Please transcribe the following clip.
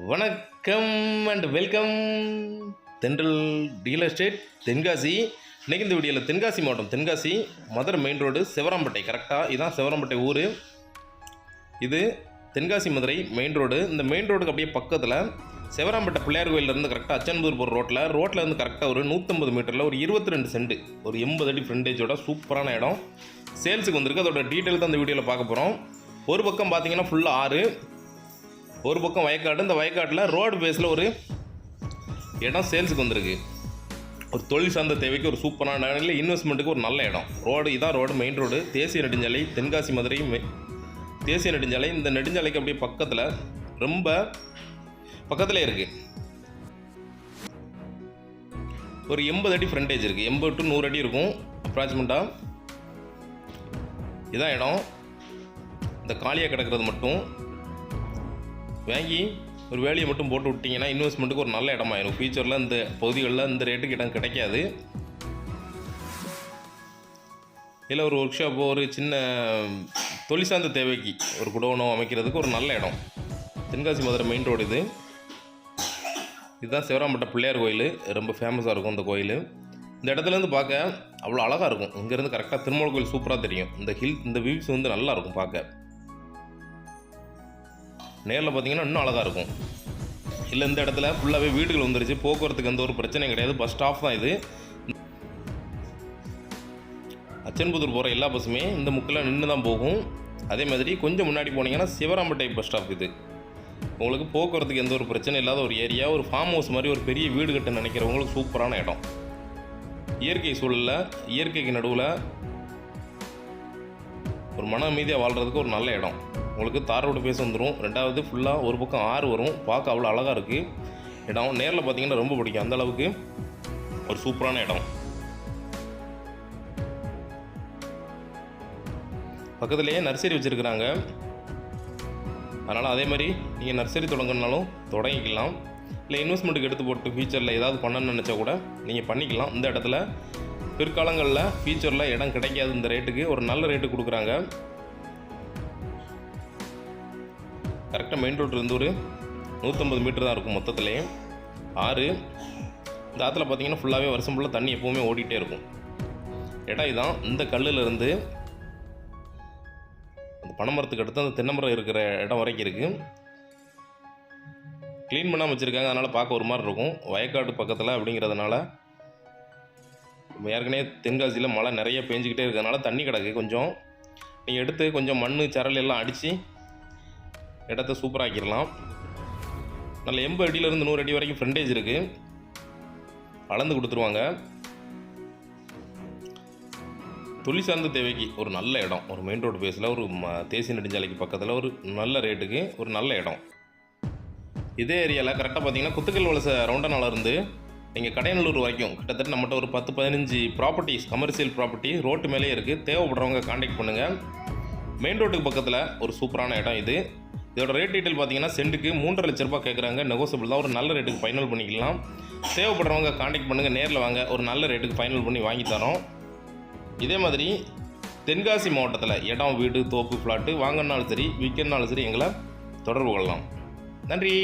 வணக்கம் and welcome Thendral real estate Tenkasi. இன்னைக்கு இந்த வீடியோவில் தென்காசி மாவட்டம் தென்காசி மதுரை மெயின் ரோடு சிவராம்பட்டை கரெக்டாக இதுதான் சிவராம்பட்டை ஊர். இது தென்காசி மதுரை மெயின் ரோடு இந்த மெயின் ரோடுக்கு அப்படியே பக்கத்தில் செவராம்பட்டை பிள்ளையார் கோயிலேருந்து கரெக்டாக அச்சன்பூர் போகிற ரோட்டில் ரோட்டில் இருந்து கரெக்டாக ஒரு நூற்றம்பது மீட்டரில் ஒரு இருபத்தி ரெண்டு சென்ட் ஒரு எண்பது அடி ஃப்ரண்டேஜோட சூப்பரான இடம். சேல்ஸுக்கு வந்திருக்கு. அதோட டீட்டெயில் தான் இந்த வீடியோவில் பார்க்க போகிறோம் ஒரு பக்கம் பார்த்தீங்கன்னா ஃபுல்லாக ஆறு ஒரு பக்கம் வயக்காடு இந்த வயக்காட்டில் ரோடு பேஸில் ஒரு இடம் சேல்ஸுக்கு வந்திருக்கு. ஒரு தொழில் சார்ந்த தேவைக்கு ஒரு சூப்பரான இடம் இல்லை இன்வெஸ்ட்மெண்ட்டுக்கு ஒரு நல்ல இடம். ரோடு இதான் ரோடு மெயின் ரோடு தேசிய நெடுஞ்சாலை தென்காசி மதுரை தேசிய நெடுஞ்சாலை. இந்த நெடுஞ்சாலைக்கு அப்படியே பக்கத்தில் ரொம்ப பக்கத்தில் இருக்குது ஒரு எண்பது அடி ஃப்ரண்டேஜ் இருக்குது எண்பது டு நூறு அடி இருக்கும். அப்ராக்சிமெண்ட்டாக இதான் இடம். இந்த காலியாக கிடக்கிறது மட்டும். வாங்கி ஒரு வேலையை மட்டும் போட்டு விட்டிங்கன்னா இன்வெஸ்ட்மெண்ட்டுக்கு ஒரு நல்ல இடமாயிரும் ஃபியூச்சரில் இந்த பகுதிகளில் இந்த ரேட்டுக்கு இடம் கிடைக்காது. இல்லை ஒரு ஒர்க் ஷாப்போ ஒரு சின்ன தொழில் சார்ந்த தேவைக்கு ஒரு குடோனோ அமைக்கிறதுக்கு ஒரு நல்ல இடம். தென்காசி மதுரை மெயின் ரோடு இது. இதுதான் சிவராம்பட்ட பிள்ளையார் கோயில். ரொம்ப ஃபேமஸாக இருக்கும் இந்த கோயில். இந்த இடத்துலேருந்து பார்க்க அவ்வளோ அழகாக இருக்கும். இங்கேருந்து கரெக்டாக திருமலை கோயில் சூப்பராக தெரியும். இந்த ஹில் இந்த வியூஸ் வந்து நல்லாயிருக்கும் பார்க்க. நேரில் பார்த்தீங்கன்னா இன்னும் அழகாக இருக்கும். இல்லை இந்த இடத்துல ஃபுல்லாகவே வீடுகள் வந்துருச்சு. போக்குவரத்துக்கு எந்த ஒரு பிரச்சனையும் கிடையாது. பஸ் ஸ்டாப் தான் இது. அச்சன்புதூர் போகிற எல்லா பஸ்ஸுமே இந்த முக்கில் நின்று தான் போகும். அதே மாதிரி கொஞ்சம் முன்னாடி போனீங்கன்னா சிவராம்பட்டை பஸ் ஸ்டாப் இது. உங்களுக்கு போக்குவரத்துக்கு எந்த ஒரு பிரச்சனை இல்லாத ஒரு ஏரியா ஒரு ஃபார்ம் ஹவுஸ் மாதிரி ஒரு பெரிய வீடு கட்ட நினைக்கிறவங்களுக்கு சூப்பரான இடம். இயற்கை சூழலில் இயற்கைக்கு நடுவில் ஒரு மன அமைதியாக வாழ்கிறதுக்கு ஒரு நல்ல இடம். உங்களுக்கு தார் ரோடு பேச வந்துடும் ரெண்டாவது ஃபுல்லாக ஒரு பக்கம் ஆறு வரும். பார்க்க அவ்வளோ அழகாக இருக்குது இடம் நேரில் பார்த்தீங்கன்னா ரொம்ப பிடிக்கும். அந்த அளவுக்கு ஒரு சூப்பரான இடம். பக்கத்துலேயே நர்சரி வச்சுருக்குறாங்க. அதனால் அதே மாதிரி நீங்கள் நர்சரி தொடங்கினாலும் தொடங்கிக்கலாம். இல்லை இன்வெஸ்ட்மெண்ட்டுக்கு எடுத்து போட்டு ஃபியூச்சரில் ஏதாவது பண்ணணும்னு நினச்சா கூட நீங்கள் பண்ணிக்கலாம். இந்த இடத்துல பிற்காலங்களில் ஃபியூச்சரில் இடம் கிடைக்காது இந்த ரேட்டுக்கு ஒரு நல்ல ரேட்டு கொடுக்குறாங்க. கரெக்டாக மெயின் ரோட்லேருந்து ஒரு நூற்றம்பது மீட்டர் தான் இருக்கும் மொத்தத்துலேயும் ஆறு இந்த ஆற்றுல பார்த்திங்கன்னா ஃபுல்லாகவே வருஷம் ஃபுல்லாக தண்ணி எப்போவுமே ஓடிட்டே இருக்கும். இடம் இதான் இந்த கல்லுலேருந்து அந்த பனைமரத்துக்கு அடுத்து அந்த தென்னைமரம் இருக்கிற இடம் வரைக்கும் இருக்குது க்ளீன் பண்ணாமல் வச்சுருக்காங்க அதனால் பார்க்க ஒரு மாதிரி இருக்கும். வயக்காடு பக்கத்தில் அப்படிங்கிறதுனால ஏற்கனவே தென்காசியில் மழை நிறைய பேஞ்சிக்கிட்டே இருக்கிறதுனால தண்ணி கிடக்கு கொஞ்சம். நீங்கள் எடுத்து கொஞ்சம் மண் சரல் எல்லாம் அடித்து இடத்த சூப்பராக்கிடலாம் நல்ல எண்பது அடியிலேருந்து நூறு அடி வரைக்கும் ஃப்ரண்டேஜ் இருக்குது அளந்து கொடுத்துருவாங்க. தொழில் சார்ந்த தேவைக்கு ஒரு நல்ல இடம். ஒரு மெயின் ரோடு பேஸில் ஒரு தேசிய நெடுஞ்சாலைக்கு பக்கத்தில் ஒரு நல்ல ரேட்டுக்கு ஒரு நல்ல இடம். இதே ஏரியாவில் கரெக்டாக பார்த்தீங்கன்னா குத்துக்கல் வலசை ரவுண்டனால இருந்து நீங்கள் கடையநல்லூர் வரைக்கும் கிட்டத்தட்ட நம்மகிட்ட ஒரு பத்து பதினஞ்சு ப்ராப்பர்ட்டிஸ் கமர்ஷியல் ப்ராப்பர்ட்டி ரோட்டு மேலேயே இருக்குது தேவைப்படுறவங்க காண்டாக்ட் பண்ணுங்கள் மெயின் ரோட்டுக்கு பக்கத்தில் ஒரு சூப்பரான இடம் இது. இதோட ரேட் டீட்டெயில் பார்த்தீங்கன்னா சென்ட்டுக்கு மூன்றரை லட்ச ரூபாய் கேட்குறாங்க நெகோசியபிள் தான். ஒரு நல்ல ரேட்டுக்கு ஃபைனல் பண்ணிக்கலாம். தேவைப்படுறவங்க காண்டாக்ட் பண்ணுங்கள் நேரில் வாங்க. ஒரு நல்ல ரேட்டுக்கு ஃபைனல் பண்ணி வாங்கி தரோம். இதே மாதிரி தென்காசி மாவட்டத்தில் இடம் வீடு தோப்பு ஃப்ளாட்டு வாங்கினாலும் சரி விற்கனாலும் சரி எங்களை தொடர்பு கொள்ளலாம். நன்றி.